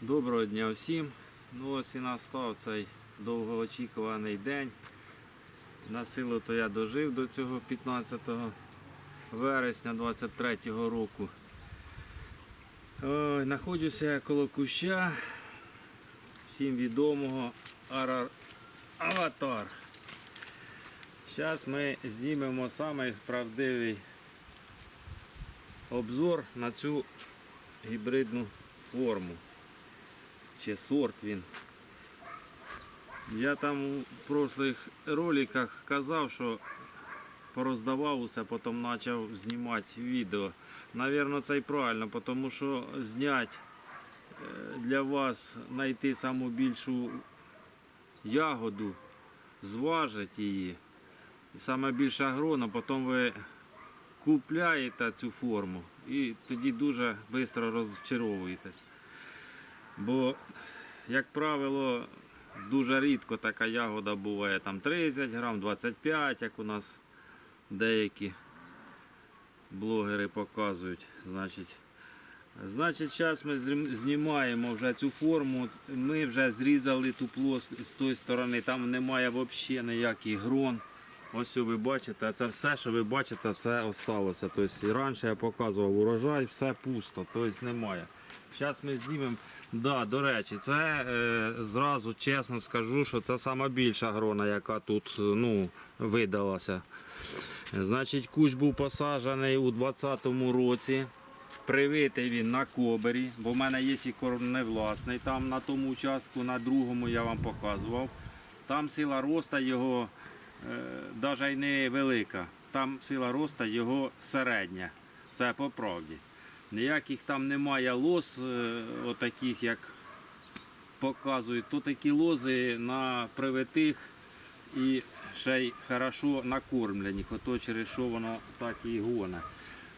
Доброго дня всім. Ну ось і настав цей довгоочікуваний день. На силу то я дожив до цього 15 вересня 23 року. Ой, знаходжуся я коло куща всім відомого Арар Аватар. Зараз ми знімемо самий правдивий обзор на цю гібридну форму чи сорт він. Я там у прошлих роликах казав, що пороздавав усе, потім почав знімати відео. Навірно, це і правильно, тому що зняти е, для вас знайти саму більшу ягоду, зважити її. Саме більша грона, потім ви купляєте цю форму і тоді дуже швидко розчаровуєтесь. Бо, як правило, дуже рідко така ягода буває там 30 грам, 25, як у нас деякі блогери показують. Значить, значить зараз ми знімаємо вже цю форму. Ми вже зрізали ту плоск з тої сторони, там немає взагалі ніяких грон. Ось ви бачите, це все, що ви бачите, все осталося. Тобто раніше я показував урожай, все пусто, тобто немає. Зараз ми знімемо. Да, до речі, це е, зразу чесно скажу, що це сама більша грона, яка тут е, ну, видалася. Значить, кущ був посаджений у 2020 році. Привитий він на кобері, бо в мене є і корневласний. Там на тому участку, на другому я вам показував. Там сила роста його навіть і не велика. Там сила роста його середня. Це по правді. Ніяких там немає лоз, е, отаких, як показують. То такі лози на привитих і ще й хорошо накормлених, ото через що воно так і гоне.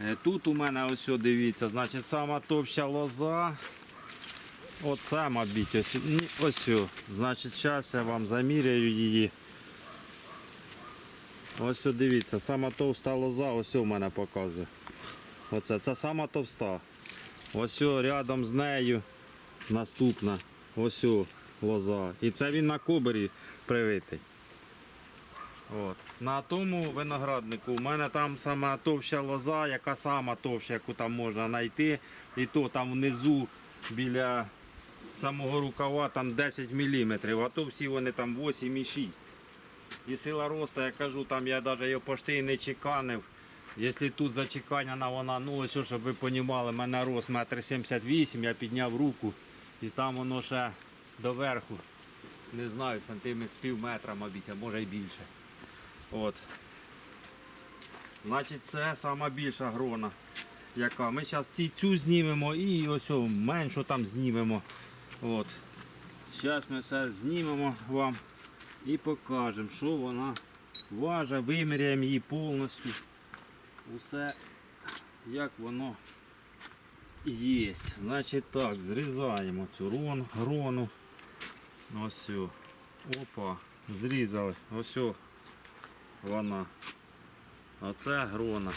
Е, Тут у мене ось дивіться, значить сама товща лоза. Оце, мабуть, ось, ось. Значить, зараз я вам заміряю її. Ось дивіться, сама товста лоза, ось в мене показує. Оце це сама товста. Ось рядом з нею наступна. Ось лоза. І це він на кобері привитий. От. На тому винограднику у мене там сама товща лоза, яка сама товща, яку там можна знайти. І то там внизу біля самого рукава там 10 мм, а то всі вони там 8,6. І сила росту, я кажу, там я навіть його пошти не чеканив. Якщо тут зачеканяна вона, ну ось, щоб ви розуміли, мене рост 1,78 м, я підняв руку і там воно ще доверху, не знаю, сантиметр з пів метра, мабуть, а може й більше. От. Значить, це сама більша грона. Яка. Ми зараз ці цю знімемо і ось меншу там знімемо. От. Зараз ми все знімемо вам і покажемо, що вона важить, виміряємо її повністю. Усе як воно є. Значить так, зрізаємо цю рон, грону. Ось. Опа, зрізали. Ось вона. Оце грона.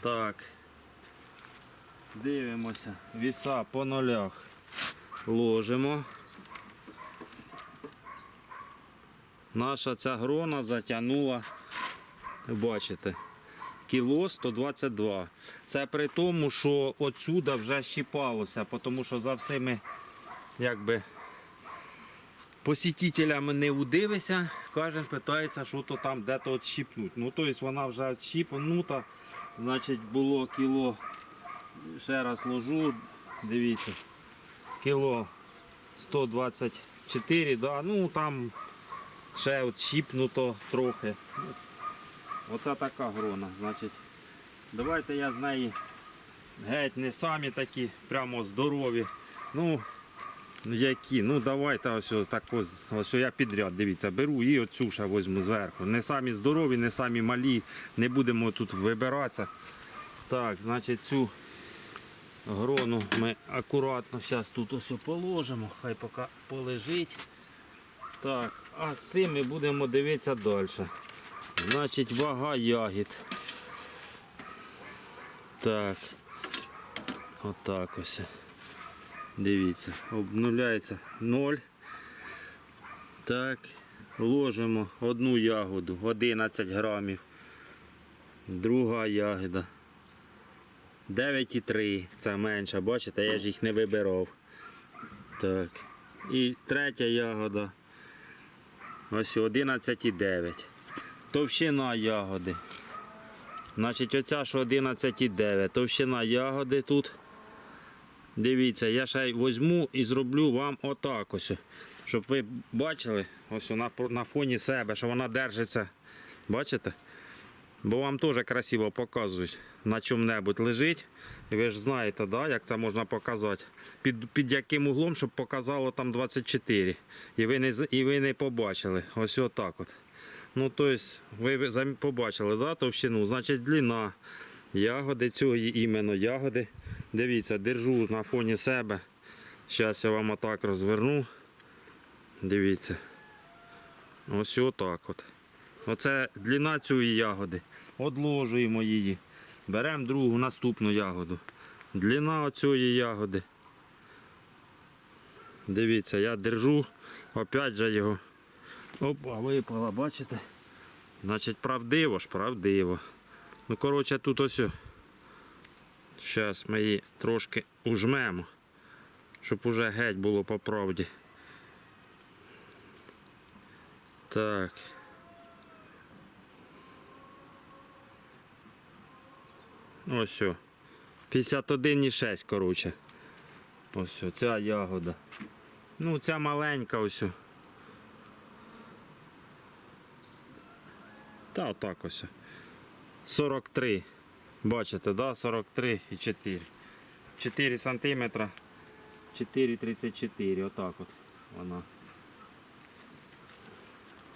Так. Дивимося. Віса по нулях. Ложимо. Наша ця грона затягнула, бачите, кіло 122. Це при тому, що отсюда вже щіпалося, тому що за всіми якби посітителями не удивися, кожен питається, що то там де-то відщіпнуть. Ну, тобто вона вже відщіпнута, значить було кіло, ще раз ложу, дивіться, кіло 124, да, ну там ще от щіпнуто трохи. Оце така грона. Значить, давайте я з неї геть не самі такі, прямо здорові. Ну, які? Ну давайте ось, так ось, що я підряд, дивіться, беру і оцю ще візьму зверху. Не самі здорові, не самі малі, не будемо тут вибиратися. Так, значить цю грону ми акуратно зараз тут ось положимо, хай поки полежить. Так, а з цим ми будемо дивитися далі. Значить, вага ягід. Так. Отак ось. Дивіться, обнуляється 0. Так, ложимо одну ягоду 11 грамів. Друга ягода. 9,3. Це менше, бачите, я ж їх не вибирав. Так. І третя ягода. Ось 11,9. Товщина ягоди. Значить, оця що 11,9. Товщина ягоди тут. Дивіться, я ще візьму і зроблю вам отак ось. Щоб ви бачили ось на, на фоні себе, що вона держиться. Бачите? Бо вам теж красиво показують на чому-небудь лежить. І ви ж знаєте, да, як це можна показати. Під, під яким углом, щоб показало там 24. І ви не, і ви не побачили. Ось отак от. Ну, тобто, ви побачили, да, товщину, значить длина ягоди, цього іменно ягоди. Дивіться, держу на фоні себе. Зараз я вам отак розверну. Дивіться. Ось отак от. Оце длина цієї ягоди. Одложуємо її. Беремо другу наступну ягоду. Длина оцієї ягоди. Дивіться, я держу, опять же його. Опа, випала, бачите? Значить, правдиво ж, правдиво. Ну, коротше, тут ось. Зараз ми її трошки ужмемо, щоб уже геть було по правді. Так. Ось. 51,6, коротше. Ось ця ягода. Ну, ця маленька ось. Та отак ось. 43. Бачите, да? 43 і 4. 4 сантиметра. 4,34. Отак от вона.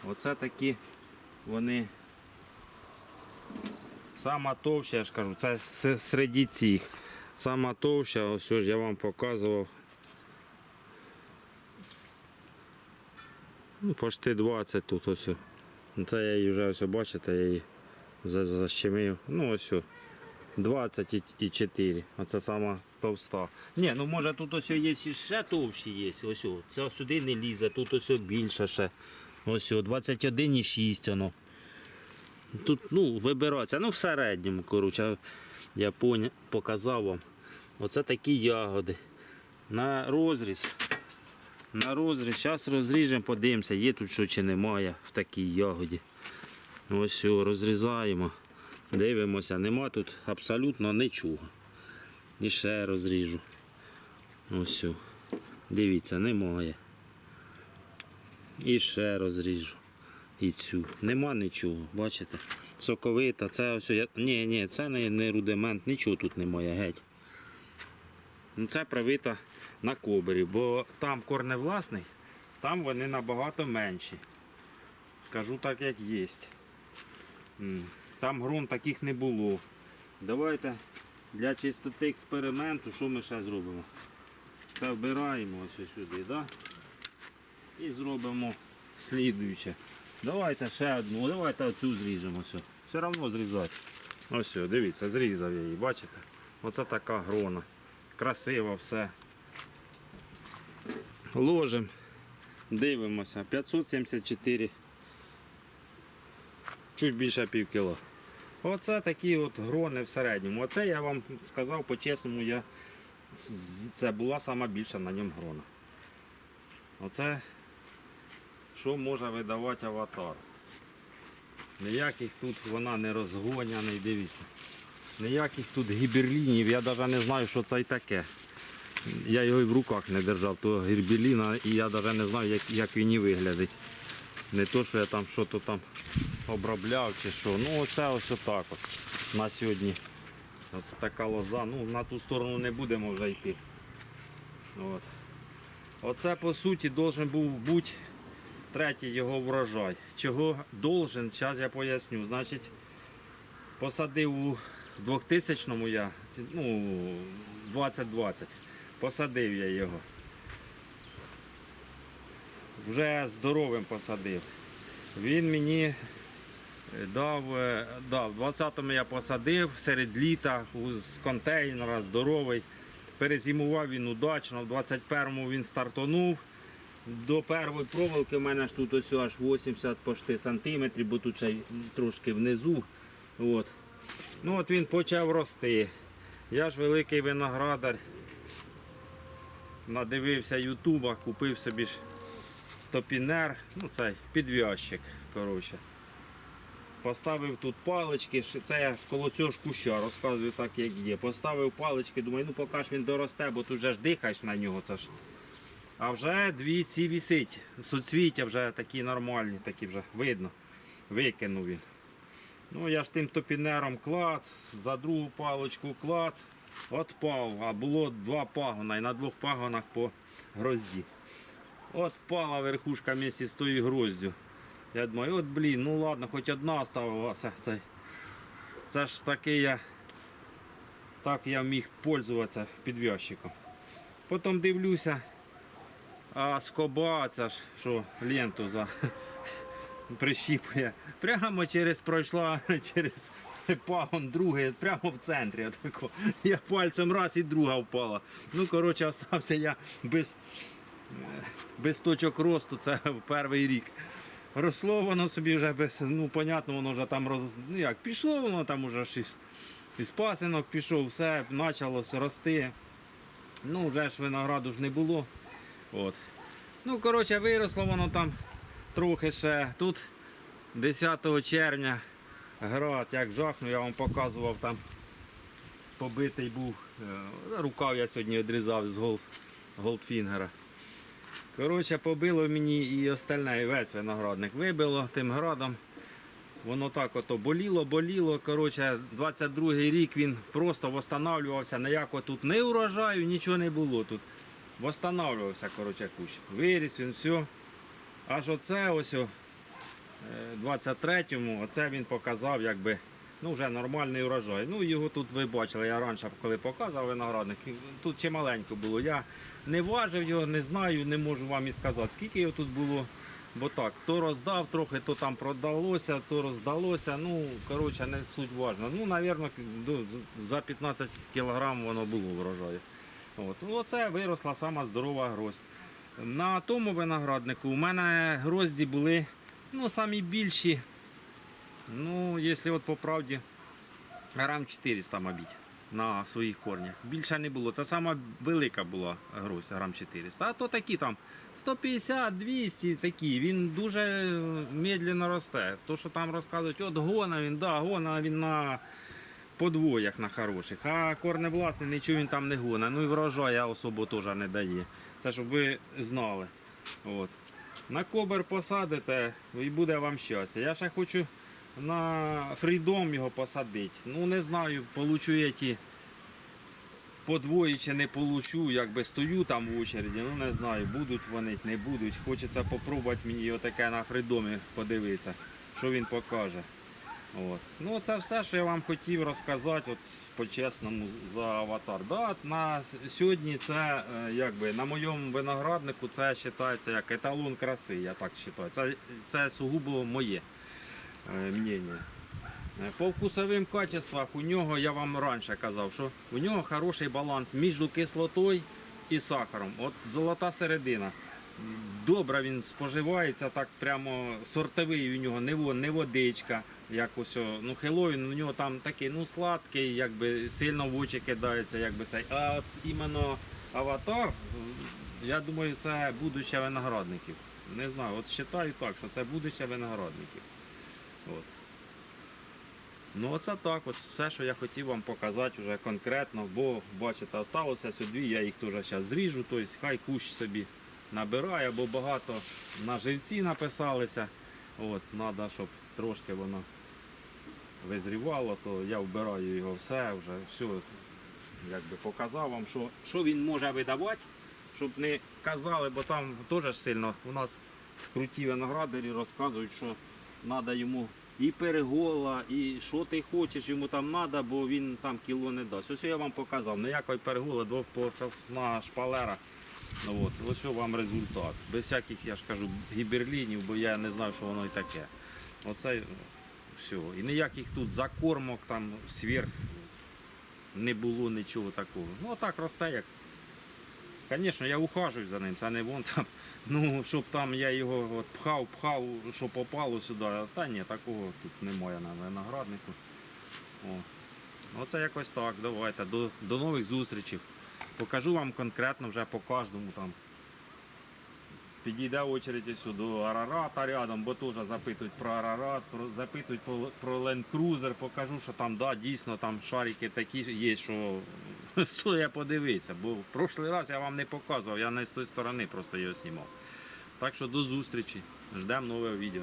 Оце такі вони. Сама товща, я ж кажу, це серед цих. Сама товща, ось ж я вам показував. Ну, почти 20 тут ось. Ну, Це я її вже ось бачите, я її защемив. Ну ось. о, 20 і- і 4. Оце сама товста. Ні, ну може тут ось є ще товщі є. Ось. о, Це сюди не лізе, тут ось більше ще. Ось о, 21,6 воно. Тут, ну, вибирається. Ну, в середньому, коротше, я показав вам. Оце такі ягоди. На розріз. На розріз. Зараз розріжемо, подивимося, є тут що чи немає в такій ягоді. Ось що, розрізаємо. Дивимося, нема тут абсолютно нічого. І ще розріжу. Ось. Дивіться, немає. І ще розріжу. І цю. Нема нічого, бачите? Соковита, це ось. Ні, ні, це не, не рудимент, нічого тут немає геть. Ну, Це привита на кобері, бо там корневласний, там вони набагато менші. Кажу так, як є. Там ґрунт таких не було. Давайте для чистоти експерименту, що ми ще зробимо? Це вбираємо ось сюди, да? і зробимо слідуюче. Давайте ще одну, давайте оцю зріжемо. Все, все одно зрізати. Ось, дивіться, зрізав я її, бачите? Оце така грона. Красиво все. Ложимо, дивимося. 574, чуть більше пів кіло. Оце такі от грони в середньому. Оце я вам сказав по-чесному, я... це була сама більша на ньому грона. Оце що може видавати аватар. Ніяких тут вона не розгоняний, дивіться. Ніяких тут гіберлінів, я навіть не знаю, що це й таке. Я його і в руках не держав, того гіберліна, і я навіть не знаю, як, як він і виглядить. Не то, що я там щось там обробляв чи що. Ну оце ось отак от на сьогодні. Оце така лоза. Ну, на ту сторону не будемо вже йти. От. Оце по суті должен був бути третій його врожай. Чого должен, зараз я поясню. Значить, посадив у 2000-му я, ну, 2020, посадив я його. Вже здоровим посадив. Він мені е, дав, е, дав 20-му я посадив серед літа з контейнера здоровий. Перезимував він удачно, в 21-му він стартонув. До першої проволоки в мене ж тут ось аж 80 почти сантиметрів, бо тут ще трошки внизу. От. Ну от він почав рости. Я ж великий виноградар. Надивився Ютуба, купив собі ж топінер, ну цей підв'язчик. коротше. Поставив тут палички, це я коло цього ж куща розказую так, як є. Поставив палички, думаю, ну поки ж він доросте, бо тут же ж дихаєш на нього. Це ж. А вже дві ці вісить. Суцвіття вже такі нормальні, такі вже видно. Викинув він. Ну я ж тим топінером клац, за другу паличку клац, отпав. А було два пагона і на двох пагонах по грозді. От пала верхушка місці з тою гроздю. Я думаю, от блін, ну ладно, хоч одна оставилася. Цей. Це ж таки я так я міг пользуватися підв'язчиком. Потім дивлюся, а скоба ця ж, що ленту за прищіпує. Прямо через пройшла через пагон другий, прямо в центрі. Отако. Я пальцем раз і друга впала. Ну, коротше, остався я без, е, без точок росту, це перший рік. Росло воно собі вже без, ну, понятно, воно вже там роз, ну як, пішло воно там уже щось. Із пасинок пішов, все, почалось рости. Ну, вже ж винограду ж не було. От. Ну, коротше, виросло воно там трохи ще. Тут 10 червня град, як жахнув, я вам показував там побитий був. е, Рукав я сьогодні відрізав з голд, голдфінгера. Коротше, побило мені і остальне, і весь виноградник вибило тим градом. Воно так ото боліло, боліло. Коротше, 22-й рік він просто восстанавлювався. Ніякого тут не урожаю, нічого не було тут. Восстанавлювався, коротше, кущ. Виріс він, все. Аж оце ось 23-му, оце він показав, якби, ну вже нормальний урожай. Ну його тут ви бачили, я раніше, коли показував виноградник, тут чималенько було. Я не важив його, не знаю, не можу вам і сказати, скільки його тут було. Бо так, то роздав трохи, то там продалося, то роздалося. Ну, коротше, не суть важно. Ну, напевно, за 15 кілограм воно було врожаю. От. Ну, Оце виросла сама здорова гроздь. На тому винограднику у мене грозді були ну, самі більші. Ну, якщо от по правді, грам 400, мабуть, на своїх корнях. Більше не було. Це сама велика була гроздь, грам 400. А то такі там 150, 200 такі. Він дуже медленно росте. То, що там розказують, от гона він, да, гона він на подвоях на хороших. А корневласний нічого він там не гона. Ну і врожая особо теж не дає. Це щоб ви знали. От. На кобер посадите і буде вам щастя. Я ще хочу на фрідом його посадити. Ну не знаю, получу я ті подвої чи не получу, якби стою там в очереді, ну не знаю, будуть вони, не будуть. Хочеться попробувати мені отаке на фрідомі подивитися, що він покаже. От. Ну це все, що я вам хотів розказати от, по-чесному за аватар. Да, на сьогодні це е, якби на моєму винограднику це вважається як еталон краси, я так вважаю. Це, це сугубо моє е, мнення. Е, По вкусовим качествах у нього я вам раніше казав, що у нього хороший баланс між кислотою і сахаром. От золота середина. Добре він споживається, так прямо сортовий у нього, не, во- не водичка. Як ось, ну Хеллоуін, у нього там такий ну сладкий, якби сильно в очі кидається, якби цей. А от іменно аватар, я думаю, це будуще виноградників. Не знаю, от вважаю так, що це будуще виноградників. От. Ну оце так, от все, що я хотів вам показати вже конкретно, бо бачите, залишилося сюди, я їх теж зараз зріжу, тобто хай кущ собі набирає, бо багато на живці написалися. От, треба, щоб трошки воно визрівало, то я вбираю його все, вже все якби показав вам, що, що він може видавати, щоб не казали, бо там теж сильно у нас круті виноградарі розказують, що треба йому і перегола, і що ти хочеш, йому там треба, бо він там кіло не дасть. Ось я вам показав, ніякої переголи, двопочасна шпалера. Ну, от, ось що вам результат. Без всяких, я ж кажу, гіберлінів, бо я не знаю, що воно і таке. Оце все. І ніяких тут закормок там сверх. не було нічого такого. Ну так росте як. Звісно, я ухажую за ним, це не вон там. Ну, щоб там я його от пхав, пхав, що попало сюди. Та ні, такого тут немає на винограднику. О. Ну це якось так, давайте. До, до нових зустрічей. Покажу вам конкретно вже по кожному там. Підійде очередь сюди до Арарата рядом, бо теж запитують про Арарат, про, запитують про, про Land Cruiser, покажу, що там да, дійсно там шарики такі є, що стоїть подивитися. Бо в прошлий раз я вам не показував, я не з тої сторони просто його знімав. Так що до зустрічі. Ждемо нове відео.